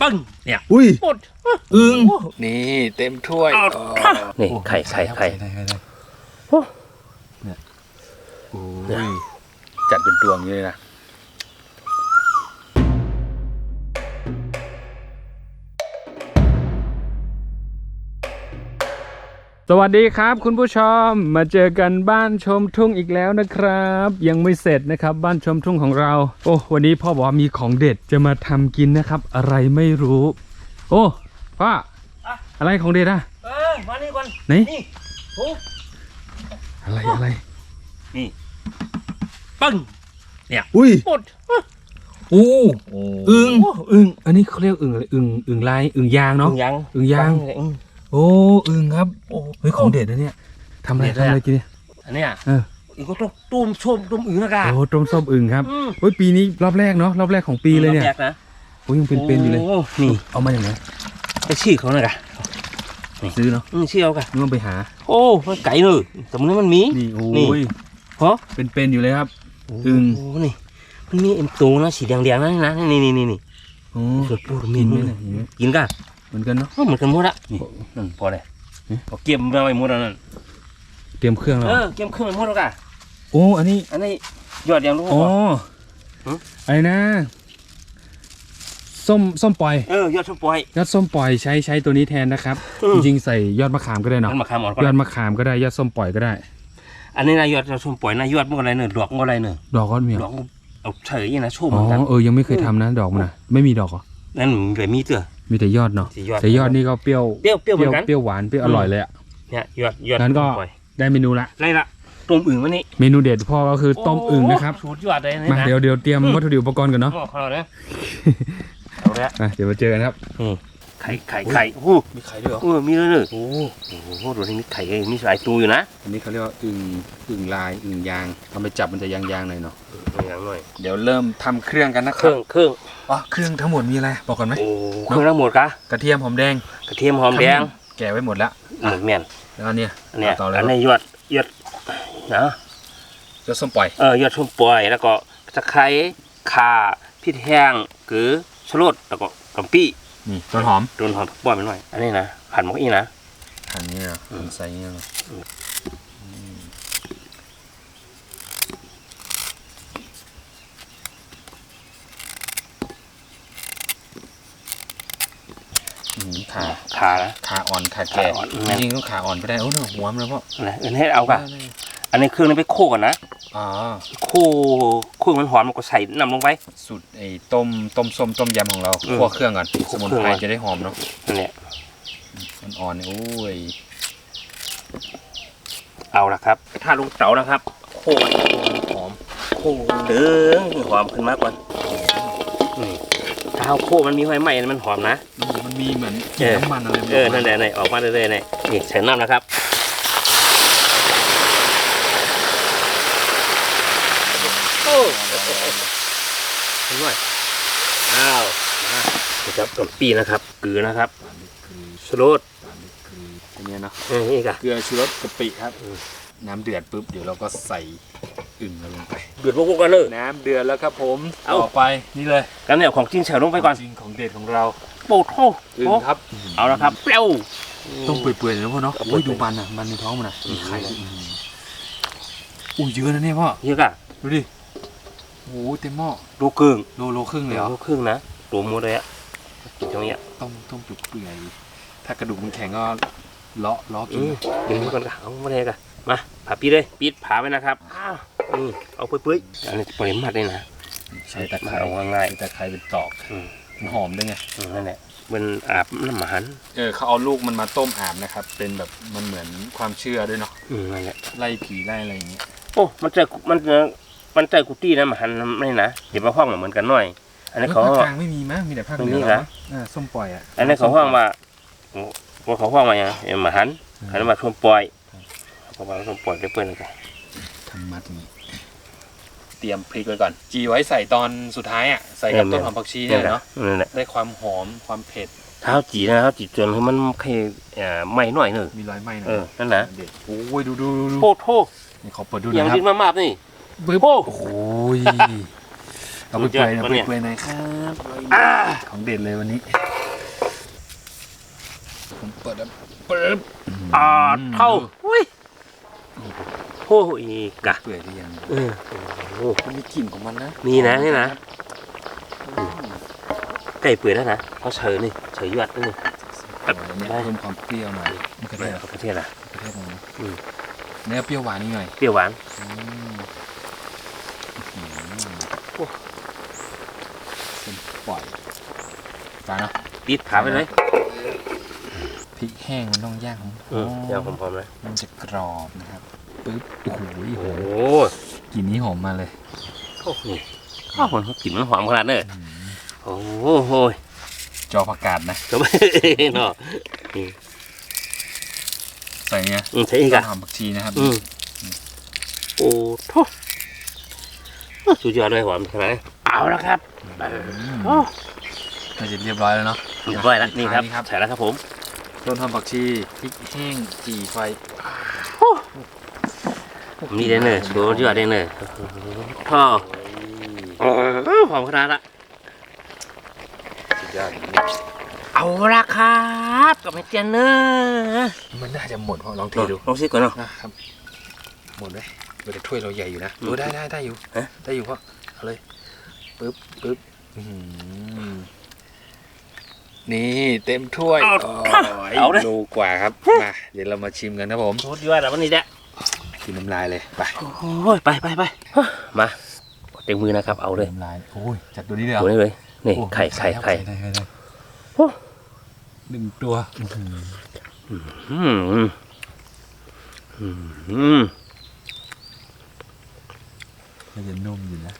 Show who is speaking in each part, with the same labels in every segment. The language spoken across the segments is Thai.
Speaker 1: ปึ้งเนี่ย
Speaker 2: อุ้ย
Speaker 1: หมด
Speaker 2: อึ้ง
Speaker 1: โนี่
Speaker 2: เต็มถ้วย
Speaker 1: เอา
Speaker 2: อ๋อ
Speaker 1: นี่ไข่ไข่ไข่
Speaker 2: ไข่ไข่ไข่
Speaker 1: โอ้
Speaker 2: เนี่ยโอ้ยจัดเป็นดวงอย่างนี้เลยนะ สวัสดีครับคุณผู้ชมมาเจอกันบ้านชมทุ่งอีกแล้วนะครับ ยังไม่เสร็จนะครับบ้านชมทุ่งของเรา โอ้วันนี้พ่อบอกว่ามีของเด็ดจะมาทำกินนะครับ อะไรไม่รู้ โอ้พ่ออะไรของเด็ดอะ
Speaker 1: เออมานี่ก่อน
Speaker 2: ไหน
Speaker 1: นี่โอ้
Speaker 2: อะไรอะไร
Speaker 1: ปึ้งเนี่ย
Speaker 2: อุ้ย
Speaker 1: หมด
Speaker 2: โอ้
Speaker 1: โอ้
Speaker 2: อึ้งอึ้งอันนี้เขาเรียกอึ้งอะไรอึ้งอึ้งลายอึ้งยางเนาะ
Speaker 1: ยัง
Speaker 2: อึ่งยาง
Speaker 1: อึ่ง
Speaker 2: โอ้อึ้งครับโอ้เฮ้ยของเด็ดนะเนี่ยทำอะไร
Speaker 1: เด็ดเลย
Speaker 2: ทำ
Speaker 1: อะ
Speaker 2: อะไรกินเนี่ย
Speaker 1: อันเนี้ย
Speaker 2: เออ
Speaker 1: อึ่งก็ต้องตุ้มชมตุ้มอึ่งนะกะ
Speaker 2: โอ้ต้มส้มอึ่งครับ
Speaker 1: อืม
Speaker 2: เฮ้ยปีนี้รอบแรกเนาะรอบแรกของปีเลยเนี่ย
Speaker 1: รอบแรกนะ
Speaker 2: โอ้ยยังเป็นๆอยู่เลย
Speaker 1: โนี่
Speaker 2: เอามาอย่างไร
Speaker 1: ไปชี้เขานะกะ
Speaker 2: ซื้อเนาะ
Speaker 1: อืมชี้เอากะ
Speaker 2: นึกว่าไปหา
Speaker 1: โอ้มันไก่เลยแต่มันมันมี
Speaker 2: นี่โอ้
Speaker 1: นี่
Speaker 2: ย
Speaker 1: เพราะ
Speaker 2: เป็นๆอยู่เลยครับ อึ่ง
Speaker 1: โอ้นี่มันมีเอ็มตูนะสีแดงๆนะนี่นะนี่นี่นี่นี่
Speaker 2: โอ้
Speaker 1: สุดพูดมี
Speaker 2: กินไหม
Speaker 1: มือ
Speaker 2: เนี่ยเห็นไหม
Speaker 1: กินกะ
Speaker 2: เหมือนกันเนาะ
Speaker 1: เหมือนกันหมดละนี่นั่นพอเลย
Speaker 2: เอ๊ะ
Speaker 1: เอาเก็บมาไว้หมดแล้วนั่น
Speaker 2: เตรียมเครื่องแล้ว
Speaker 1: เออเก็บเครื่องไว้หมดแล้วกะ
Speaker 2: โอ้อันนี้
Speaker 1: อันนี้ยอดยังรู้
Speaker 2: อ๋อ
Speaker 1: ป่ะหือ
Speaker 2: อะไรนะส้มส้มปล่อย
Speaker 1: เออยอดชมปล่อย
Speaker 2: ยอดส้มปล่อยใช้ใช้ตัวนี้แทนนะครับ
Speaker 1: อืม
Speaker 2: จริงๆใส่ยอดมะขามก็ได้เนาะ
Speaker 1: นั่นมาขามอ่อนก่อน
Speaker 2: ยอดมะขามก็ได้ยอดส้มปล่อยก็ได้
Speaker 1: อันนี้นายยอดชมปล่อยนายยอดมันก็อะไรเนอะดอกมันก็อะไรเนอะ
Speaker 2: ดอกก็มีเหร
Speaker 1: ด
Speaker 2: อ
Speaker 1: อกเอาเฉยอย่างนะชุ่ม
Speaker 2: อ๋
Speaker 1: เหมือนกัน
Speaker 2: อเออยังไม่เคยทำนะ ดอกมันนะไม่มีดอกเหรอ
Speaker 1: นั่นเลยมีเตื้อ
Speaker 2: มีแต่ยอดเนาะ
Speaker 1: สียอด
Speaker 2: แต่ยอดนี่ก็เปรี้ยว
Speaker 1: เปรี้ยวเปรี้ยวเหมือนกัน
Speaker 2: เปรี้ยวหวานเปรี้ยวอร่อยเลยอะ
Speaker 1: เนี่ยยอดยอด
Speaker 2: งั้นก็
Speaker 1: ปล่อย
Speaker 2: ได้เมนูละ
Speaker 1: ไรละต้มอึ่งวันนี้
Speaker 2: เมนูเด็ดพ่อก็คือต้มอึ่งนะครับ
Speaker 1: สูตรยอดเลยนี่
Speaker 2: มา
Speaker 1: นะ
Speaker 2: เดี๋ยวเดี๋ยวเตรียมวัตถุดิบอุปกรณ์กันเนาะ
Speaker 1: อ๋อเอาเลยเอาเลย
Speaker 2: อะเดี๋ยวมาเจอกันครับ
Speaker 1: ไข่ไข่ไข่โอ้โห
Speaker 2: มีไข่ด้วยเหรอ
Speaker 1: เออมีเลยเนอะโอ้โหโอ้โหดูนี่มีไข่มีหลายตัวอยู่นะ
Speaker 2: อันนี้เขาเรียกว่าอึ่งอึ่งลายอึ่งยางเอาไปจับมันจะยางๆหน่อยเนาะ
Speaker 1: อย่างหน่อย
Speaker 2: เดี๋ยวเริ่มทำเครื่องกันนะ
Speaker 1: เค
Speaker 2: ครั
Speaker 1: รื่
Speaker 2: บ
Speaker 1: องเครื่อง
Speaker 2: อ๋อเครื่องทั้งหมดมีอะไรบอกก่อนไหม
Speaker 1: โอ้เครื่องทั้งหมดกะ
Speaker 2: กระเทียมหอมแดง
Speaker 1: กระเทียมหอมแดง
Speaker 2: แกะไว้หมดแล้ว
Speaker 1: หมูแม่น
Speaker 2: แล้วอันเนี้ย
Speaker 1: อันเนี้ย
Speaker 2: ต่อเลย
Speaker 1: อันนี้ยอดยอดนะ
Speaker 2: จะส้มปล่อย
Speaker 1: เออยอดชมปล่อยแล้วก็ตะไคร้ข่าพริกแห้งเกลือชะรดแล้วก็กำปี้
Speaker 2: นี่ต้นหอม
Speaker 1: โดนหอมปล่อยไปหน่อย อันนี้นะหั่นหมกอีนะ
Speaker 2: หั่นนี่นะหั่นใส่นี่นะอืมขา
Speaker 1: ข่านะ
Speaker 2: ขาอ่อนขาแก่
Speaker 1: ขาอ่อน
Speaker 2: จริงๆต้องขาอ่อนก็ได้โอ้หนูหัวมันแล้วพ่อ
Speaker 1: นะอันนี้เอากะอันนี้เครื่องนี้ไปโคกันนะ
Speaker 2: อ๋อ
Speaker 1: โค โคมันหอมมันก็ใส่น้ำลงไป
Speaker 2: สูตรไอ้ต้มต้มส้มต้มยำของเรา
Speaker 1: อืม
Speaker 2: คั่วเครื่องก่อน
Speaker 1: คั่
Speaker 2: ส
Speaker 1: ว
Speaker 2: มุน
Speaker 1: เครื่อง
Speaker 2: ไพร
Speaker 1: ก่อน
Speaker 2: จะได้หอมเนาะ
Speaker 1: นั่นแหละ
Speaker 2: อ่อนๆเนี่ยโอ้ย
Speaker 1: เอาละครับ ถ้าลงเต๋านะครับโคกัน
Speaker 2: หอม
Speaker 1: โคเด้งหอมขึ้นมากกว่านี่ถ้าเอาโคมันมีไฟไหม้มันหอมนะ
Speaker 2: มันมีเหมือน
Speaker 1: เออ
Speaker 2: น้ำมันอะไร
Speaker 1: เออนั่นแหละนี่ออกมาเรื่อยๆนี่นี่ใส่น้ำนะครับ โอ้เห็นไหมอ้าวมานี่ครับต้นปีนะครับเกลือนะครับชูรส
Speaker 2: อันเนี้ยเนาะ
Speaker 1: เออนี่กะ
Speaker 2: เกลือชูรสกะปิครับน้ำเดือดปุ๊บเดี๋ยวเราก็ใส่อึ่งเราลงไป
Speaker 1: เดือดพวกกันเลย
Speaker 2: น้ำเดือดแล้วครับผม
Speaker 1: เอา
Speaker 2: ต่อไปนี่เลย
Speaker 1: กันเนี่ยของจริงใส่ลงไปก่อน
Speaker 2: จริงของเด็ดของเรา
Speaker 1: โป๊ะโถ่
Speaker 2: อึ่งครับ
Speaker 1: เอาละครับเปรี้ยว
Speaker 2: ต้องเปื่อยๆเลยนะพ่อเนาะ
Speaker 1: เอา
Speaker 2: โอ้ย
Speaker 1: เปื่
Speaker 2: ดู
Speaker 1: อยๆ
Speaker 2: มันอะมันในท้องมันอะ
Speaker 1: อืม
Speaker 2: มีไข่ด้วยอืมอุ้ยเยอะนะเนี่ยพ่อ
Speaker 1: เยอะกะ
Speaker 2: ดูดิ โอ้โหเต็มหม้อ
Speaker 1: ดูกึ่ง
Speaker 2: โลโลครึ่งเลยเหรอ
Speaker 1: ดูครึ่งนะรวมหมดเลยอะตรงเนี้ย
Speaker 2: ต้มต้มเปื่อยๆถ้ากระดูกมันแข็งก็เลาะเลาะกิ
Speaker 1: อื
Speaker 2: น
Speaker 1: มดึงมาก่อนกะเอามาเลยกะมาผ่าปีเลยปีดผ่าไปนะครับอ้าวอืมเอาเปื่อยๆอันนี้ปริมาตรเลยนะ
Speaker 2: ใช้ตะไคร้
Speaker 1: เอาง่าย
Speaker 2: ใช้ตะไคร้เป็นตอก
Speaker 1: อืม
Speaker 2: มันหอมด้วยไง
Speaker 1: อืมนั่นแหละมันอาบน้ำหมัน
Speaker 2: เออเขาเอาลูกมันมาต้มอาบนะครับ เป็นแบบมันเหมือนความเชื่อด้วยเนาะ
Speaker 1: อืมนั่นแหละ
Speaker 2: ไล่ผีไล่อะไรอย่างเงี้ย
Speaker 1: โอ้มันใจมันจะ มันใจกุฏินะหมันไม่นะเดี๋ยวมาห้องเหมือนกันหน่อย อันนี้เขา
Speaker 2: ภาคกลางไม่มีมั้งมีแต่ภาคเหนื
Speaker 1: ไม่มี
Speaker 2: อ
Speaker 1: เหรอ
Speaker 2: เนาะอ่าส้มปล่อยอะ
Speaker 1: อันนี้เขาห้องว่าว่าเขาห้องมาอย่างเอ็มหมันอันนี้มาชมปล่อยเขาบอกว่าชมปล่อยได้เปิ้ลกัน
Speaker 2: ทำมัดอย่างนี้เตรียมพริกไว้ก่อน จีไว้ใส่ตอนสุดท้ายอะใส่กับต้นหอมผักชีเนี่ยเนาะ
Speaker 1: นั่นแหละ
Speaker 2: ได้ความหอมความเผ็ด
Speaker 1: เท้าจีนะเท้าจีจนให้มันแค่เอ่อไหม้หน่อยหนึ่ง
Speaker 2: มีรอยไหม้หน่อ
Speaker 1: เอยอนั่นนะ
Speaker 2: เด็ดโอ้ยดูดูดูดู
Speaker 1: โอ้โห
Speaker 2: นี่เขาเปิดดู
Speaker 1: อย่าง
Speaker 2: นะครับ
Speaker 1: ดินมามาบนี่
Speaker 2: ปึ๊บ
Speaker 1: โอ้
Speaker 2: โอ้โหยเอาไปเปื่อยเอาไปเปื่อยหน่อยครับ
Speaker 1: อ่า
Speaker 2: ของเด็ดเลยวันนี้ ผมเปิดแล้วปึ๊บ
Speaker 1: อ่าเท่าอุ้ยโอ้ยกะ
Speaker 2: เปื่อยหรือยัง
Speaker 1: เออโอ้โห
Speaker 2: มันมีกลิ่นของมันนะ
Speaker 1: มีนะนี่นะไก่เปื่อยแล้วนะเขาเฉยนี่เฉยยวดนี่
Speaker 2: แต่เนี่ยเพิ่มความเปรี้ยวหน่อยมะเขือเทศ
Speaker 1: เอาประเทศละ
Speaker 2: มะเขือเทศหน่อยนะ
Speaker 1: อืม
Speaker 2: เนื้อเปรี้ยวหวานนิดหน่อย
Speaker 1: เปรี้ยวหวาน
Speaker 2: อืมอื้อหือ
Speaker 1: โอ้
Speaker 2: เป็นปล่อย จานเนาะ
Speaker 1: ปิดขาไปเลย
Speaker 2: พริกแห้งมันต้องย่างหอม
Speaker 1: อืมเดี๋ยวผมพร้อมเลย
Speaker 2: มันจะกรอบนะครับปึ๊บโอ้โห
Speaker 1: โอ้
Speaker 2: โห
Speaker 1: โห
Speaker 2: กลิ่นนี้หอมมาเลย
Speaker 1: โอ้โหข้าวผมกลิ่นมันหอมขนาดเนอะโอ้โห
Speaker 2: จอผักกาดนะ
Speaker 1: จบเนาะ
Speaker 2: ใส่เนี้ย
Speaker 1: อืมใช่อีก
Speaker 2: ต้
Speaker 1: อะ
Speaker 2: นหอมผักชีนะครับ
Speaker 1: อืมโอ้โหสุดยอดเลยหอมขนาดนี้เอาละครับโอ้
Speaker 2: น่าจะเรียบร้อยแล้วเนาะ
Speaker 1: เรียบร้อยแล้วนี่ครับ
Speaker 2: นี่ครับ
Speaker 1: ใส่แล้วครับผม
Speaker 2: ต้นหอมผักชีพริกแห้งจี่ไฟ
Speaker 1: มีเดนเนอร์สุดยอดเดนเนอร์ท่อโอ้หอมขนาดละ
Speaker 2: สุดยอด
Speaker 1: เอาละครับกับแม่เจนเนอร์
Speaker 2: มันน่าจะหมดเพราะลองเท
Speaker 1: ลอง
Speaker 2: ดู
Speaker 1: ลองซิก่อนเนาะ
Speaker 2: นะครับหมดเลยเดี๋ยวถ้วยเราใหญ่อยู่นะ
Speaker 1: อืม
Speaker 2: ดูได้ได้ได้อยู่
Speaker 1: ฮะ
Speaker 2: ได้อยู่พ่อเอาเลยปึ๊บปึ๊บอื้อหือ นี่เต็มถ้วย
Speaker 1: เอา
Speaker 2: โอ้ย
Speaker 1: เอาเลย
Speaker 2: โลกว่าครับมาเดี๋ยวเรามาชิมกันครับผม
Speaker 1: สุดยอดแล้ววันนี้แหละ
Speaker 2: กินน้ำลายเลยไป
Speaker 1: โอ้ยไปไปไปมาเต็มมือนะครับ เอาเลย
Speaker 2: น้ำลายโอ้ยจัดตัวนี้เลยเหรอ
Speaker 1: ตัวนี้เลยนี่
Speaker 2: โอ้
Speaker 1: ไข่ไข่
Speaker 2: ครับ
Speaker 1: ไข่
Speaker 2: ได้ได้ได้
Speaker 1: โอ้
Speaker 2: หนึ่งตัวอื้อหือ
Speaker 1: อืมอืมอืม
Speaker 2: มันจะนุ่มอยู่นะ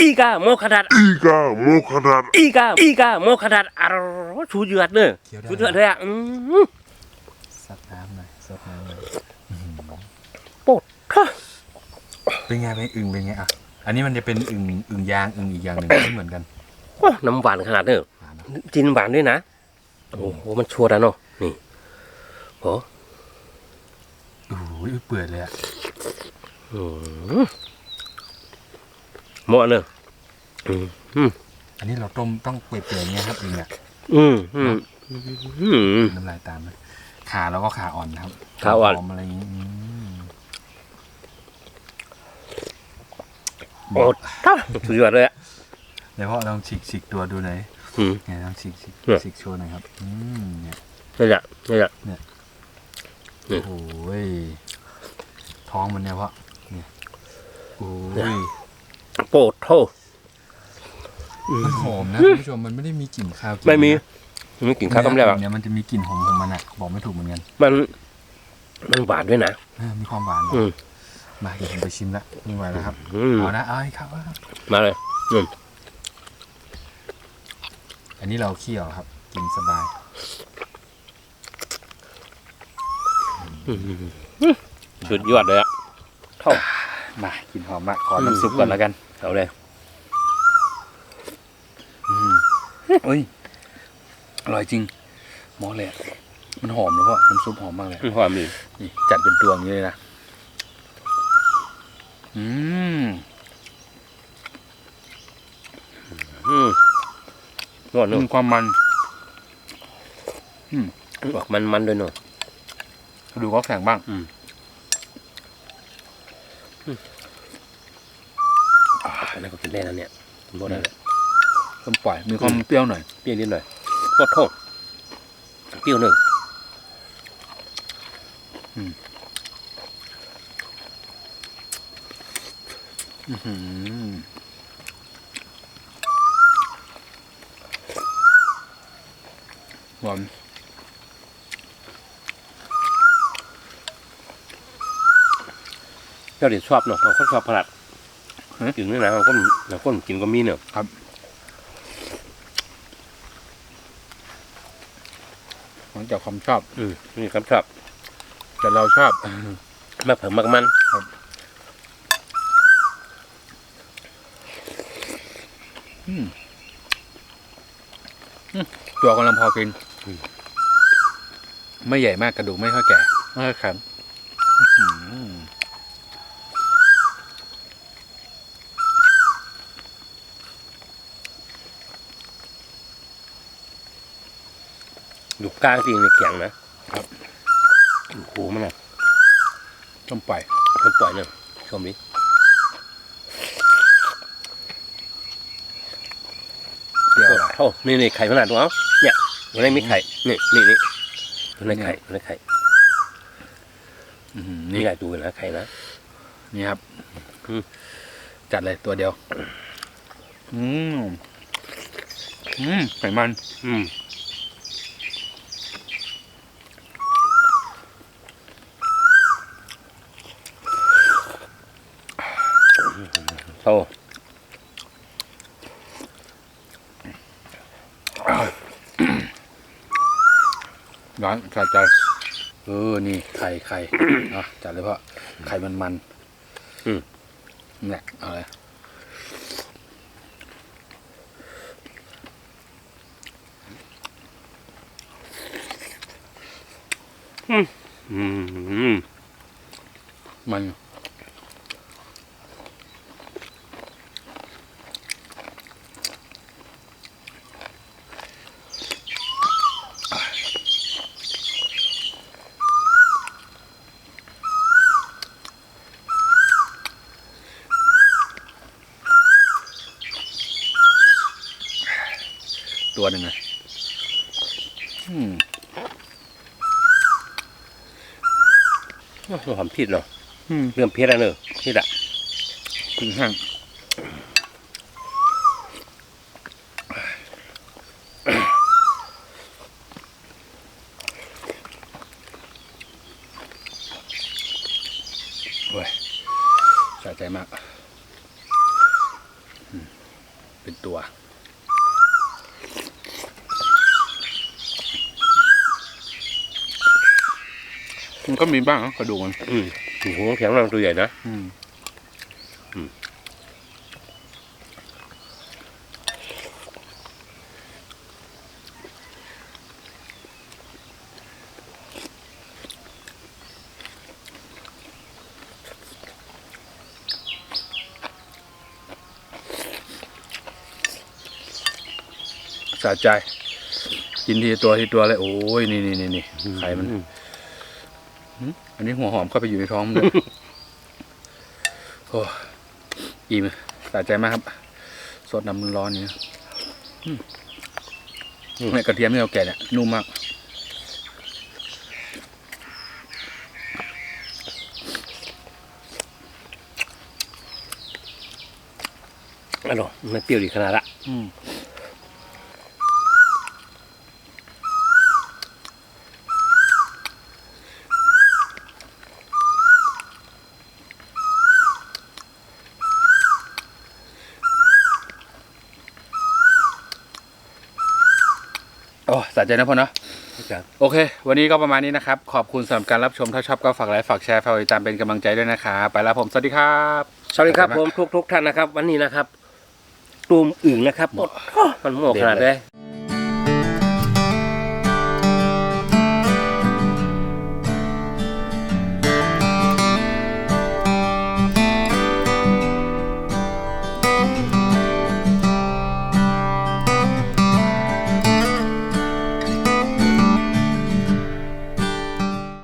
Speaker 1: อีกาโมคดัด
Speaker 3: Iga Mokhadat
Speaker 1: อีกาอีกาโมคดัดอร่อยชูเดือดเนอะชูเดือดเลยอะอืม
Speaker 2: ซัดน้ำหน่อยซัดน้ำหน่อย
Speaker 1: ปดค่ะ
Speaker 2: เป็นไงเป็นอึ่งเป็นไงอะอันนี้มันจะเป็นอึ่งอึ่งยางอึ่งอีกอย่างหนึ่งไม่เหมือนกัน
Speaker 1: โอ้น้ำหวานขนาดเนอะ
Speaker 2: หวานเนอะ
Speaker 1: จินหวานด้วยนะโอ้โหมันชัวร์แล้วเนาะนี่โอ้
Speaker 2: โอ้โหเปื่อยเลยอะ
Speaker 1: อืม เหมาะเนอะอืมอืม
Speaker 2: อันนี้เราต้มต้องเปื่อยๆอย่างเงี้ยครับอึ่งอะ
Speaker 1: อืมอืมอืม
Speaker 2: น้ำลายตามเลยขาแล้วก็ขาอ่อนนะครับ
Speaker 1: ขาอ่อน
Speaker 2: หมอะไรอย่างงี้อืม
Speaker 1: โอ้ท่าสุดยอดเลยอะ
Speaker 2: เดี๋ยวพ่อลองฉีกฉีกตัวดูหน่อย
Speaker 1: อืม
Speaker 2: ไงลองฉีกฉีก
Speaker 1: เนี่ย
Speaker 2: ฉีกโชว์หน่อยครับ อืมเนี่ย
Speaker 1: นี่แหละนี่แหละนี่
Speaker 2: โอ้โหยท้องมันเนี่ยพ่อเนี่ยโอ้ย
Speaker 1: โปรดโทษ
Speaker 2: มันหอมนะคุณผู้ชมมันไม่ได้มีกลิ่นคาวกลิ่น
Speaker 1: ไม่มี
Speaker 2: นะ
Speaker 1: ไม่กินข้าวต้มแล้วอะ
Speaker 2: เนี่ยมันจะมีกลิ่นหอมของมันอะบอกไม่ถูกเหมือนกัน
Speaker 1: มันมันหวานด้วยนะ
Speaker 2: เออมีความหวาน
Speaker 1: อืม
Speaker 2: มาเดี๋ยวผมไปชิมละนี่ไหวแล้วครับ
Speaker 1: อืม
Speaker 2: เอานะเอาให้ครับเอาครับ
Speaker 1: มาเลย
Speaker 2: อันนี้เราเคี่ยวครับ กินสบาย
Speaker 1: สุดยอดเลยอะเท่า
Speaker 2: มากินหอมมากขอน้ำซุปก่อนแล้วกัน
Speaker 1: เอาเลย
Speaker 2: เอ้ยอร่อยจริงหมอเลยอะมันหอมแล้วพ่อน้ำซุปหอมมากเลย
Speaker 1: ความดี
Speaker 2: นี่จัดเป็นตัวอย่างนี้เลยนะอืม
Speaker 1: อืมนวด
Speaker 2: มี
Speaker 1: นุ่ม
Speaker 2: ความมัน
Speaker 1: บอกมันมันด้วยเนอะ
Speaker 2: ดูเขาแข็งบ้าง
Speaker 1: อ่า อันนั้นก็กินได้แล้วเนี่ยกินหมดแล้วเนี่ย
Speaker 2: ต้มปล่อย มีความเปรี้ยวหน่อย
Speaker 1: เปรี้ยวนิดหน่อยโคตรโทษเปรี้ยวหนึ่ง
Speaker 2: อื้อหือหวาน
Speaker 1: เจ้าเด็ดชอบเนอะเขาชอบพลัด กินนี่นะเขาก็เขาก็กินก็มีเนอะ
Speaker 2: หลังจากความชอบ
Speaker 1: อืมนี่ครับชอบ
Speaker 2: แต่เราชอบ
Speaker 1: มากเผิมมากมัน
Speaker 2: ตัวกำลังพอกิน ไม่ใหญ่มากกระดูกไม่ค่อยแก่ไม่ค่อยแข็ง อื้อหือ
Speaker 1: อยู่กลางจริงในเขียงนะครับโอ้โหมันอะ
Speaker 2: ต้มปล่อย
Speaker 1: ต้องปล่อยหนึ่งชมดิ
Speaker 2: เปรี้ยวหน่อย
Speaker 1: โอ้นี่นี่ไข่ขนาดตัวเอาเนี่ยมันไม่มีไข่นี่นี่นี่มันไม่ไข่มันไม่ไข่
Speaker 2: อื้อหือ
Speaker 1: นี่
Speaker 2: นี่
Speaker 1: ไข่ดูนะไข่นะ
Speaker 2: นี่ครับ
Speaker 1: อืม
Speaker 2: จัดเลยตัวเดียว อืม อืมไขมัน
Speaker 1: อืมโอ้
Speaker 2: ร้อนสะใจเออ นี่ไข่ไข่เอาจัดเลยเพราะไข่มันมัน
Speaker 1: อืม
Speaker 2: เนี่ยเอาเลย
Speaker 1: อืม
Speaker 2: มัน หนึ่งเลยอืม
Speaker 1: หอมผิดเนาะ
Speaker 2: อืม
Speaker 1: เรื่องเพชรอะเนอะผิดอะ
Speaker 2: ถึงแห้งโอ้ยสะใจมากอืมเป็นตัว มันก็มีบ้างนะกระดูกมัน
Speaker 1: อืมโอ้โหแข็งแรงตัวใหญ่นะ
Speaker 2: อืม
Speaker 1: อืม
Speaker 2: สะใจ กินทีตัวทีตัวเลยโอ้ยนี่นี่นี่นี่ไข่มัน
Speaker 1: อื
Speaker 2: อันนี้หัวหอมเข้าไปอยู่ในท้องมันเลยโอ้อิ่มสะใจมากครับสดน้ำร้อนๆนี่นะอืมเนี่ยกระเทียมที่เราแกะเนี่ยนุ่มมาก
Speaker 1: อร่อยมันเปรี้ยวดีขนาดละ
Speaker 2: อืม สะใจนะพ่อเนาะ
Speaker 1: ครับ
Speaker 2: โอเค วันนี้ก็ประมาณนี้นะครับ ขอบคุณสำหรับการรับชมถ้าชอบก็ฝากไลค์ฝากแชร์ฝากติดตามเป็นกำลังใจด้วยนะครับไปแล้วผมสวัสดีครับ
Speaker 1: สวัสดีครับผมทุกทุกๆท่านนะครับ วันนี้นะครับตูมอึ่งนะครับหมดมันหมดขนาดเลย